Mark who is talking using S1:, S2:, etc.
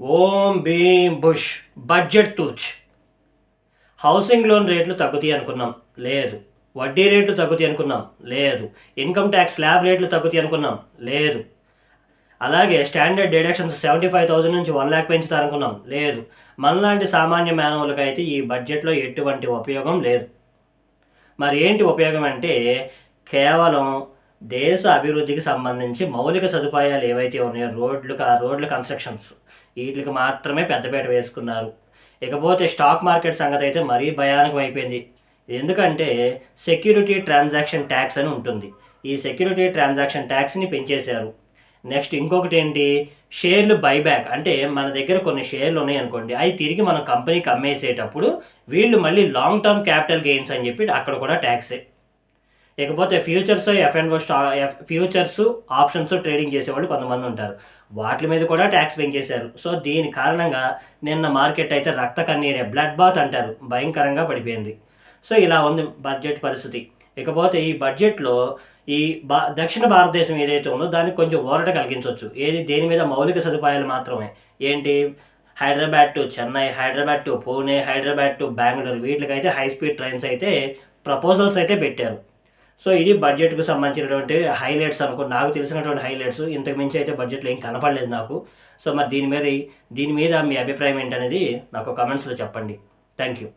S1: ఓం భీం బుష్ బడ్జెట్ టూచ్ హౌసింగ్ లోన్ రేట్లు తగ్గుతాయి అనుకున్నాం లేదు. వడ్డీ రేట్లు తగ్గుతాయి అనుకున్నాం లేదు. ఇన్కమ్ ట్యాక్స్ స్లాబ్ రేట్లు తగ్గుతాయి అనుకున్నాం లేదు. అలాగే standard deductions seventy five thousand నుంచి వన్ ల్యాక్ పెంచుతారనుకున్నాం లేదు. మనలాంటి సామాన్య మానవులకైతే అయితే ఈ బడ్జెట్లో ఎటువంటి ఉపయోగం లేదు. మరి ఏంటి ఉపయోగం అంటే కేవలం దేశ అభివృద్ధికి సంబంధించి మౌలిక సదుపాయాలు ఏవైతే ఉన్నాయో రోడ్లు రోడ్ల కన్స్ట్రక్షన్స్ వీటికి మాత్రమే పెద్దపీట వేసుకున్నారు. ఇకపోతే స్టాక్ మార్కెట్ సంగతి అయితే మరీ భయానకం అయిపోయింది. ఎందుకంటే సెక్యూరిటీ ట్రాన్సాక్షన్ ట్యాక్స్ అని ఉంటుంది. ఈ సెక్యూరిటీ ట్రాన్సాక్షన్ ట్యాక్స్ని పెంచేశారు. నెక్స్ట్ ఇంకొకటి ఏంటి? షేర్లు బైబ్యాక్ అంటే మన దగ్గర కొన్ని షేర్లు ఉన్నాయి అనుకోండి అవి తిరిగి మన కంపెనీకి అమ్మేసేటప్పుడు వీళ్ళు మళ్ళీ లాంగ్ టర్మ్ క్యాపిటల్ గెయిన్స్ అని చెప్పి అక్కడ కూడా ట్యాక్సే ఇకపోతే ఫ్యూచర్స్ ఎఫ్ఎన్ఓ స్టా ఫ్యూచర్స్ ఆప్షన్స్ ట్రేడింగ్ చేసేవాళ్ళు కొంతమంది ఉంటారు. వాటి మీద కూడా ట్యాక్స్ పెంచేశారు. సో దీని కారణంగా నిన్న మార్కెట్ అయితే రక్త కన్నీరే బ్లడ్ బాత్ అంటారు. భయంకరంగా పడిపోయింది. సో ఇలా ఉంది బడ్జెట్ పరిస్థితి. ఇకపోతే ఈ బడ్జెట్లో ఈ బా దక్షిణ భారతదేశం ఏదైతే ఉందో దానికి కొంచెం ఊరట కలిగించవచ్చు ఏది దేని మీద మౌలిక సదుపాయాలు మాత్రమే. ఏంటి? Hyderabad to Chennai Hyderabad to Pune Hyderabad to Bengaluru వీటికైతే high speed trains అయితే ప్రపోజల్స్ అయితే పెట్టారు. సో ఇది బడ్జెట్కు సంబంధించినటువంటి హైలైట్స్ అనుకో నాకు తెలిసినటువంటి హైలైట్స్ ఇంతకు మించి అయితే బడ్జెట్లో ఏం కనపడలేదు నాకు. సో మరి దీని మీద దీని మీద మీ అభిప్రాయం ఏంటనేది నాకు కమెంట్స్లో చెప్పండి. Thank you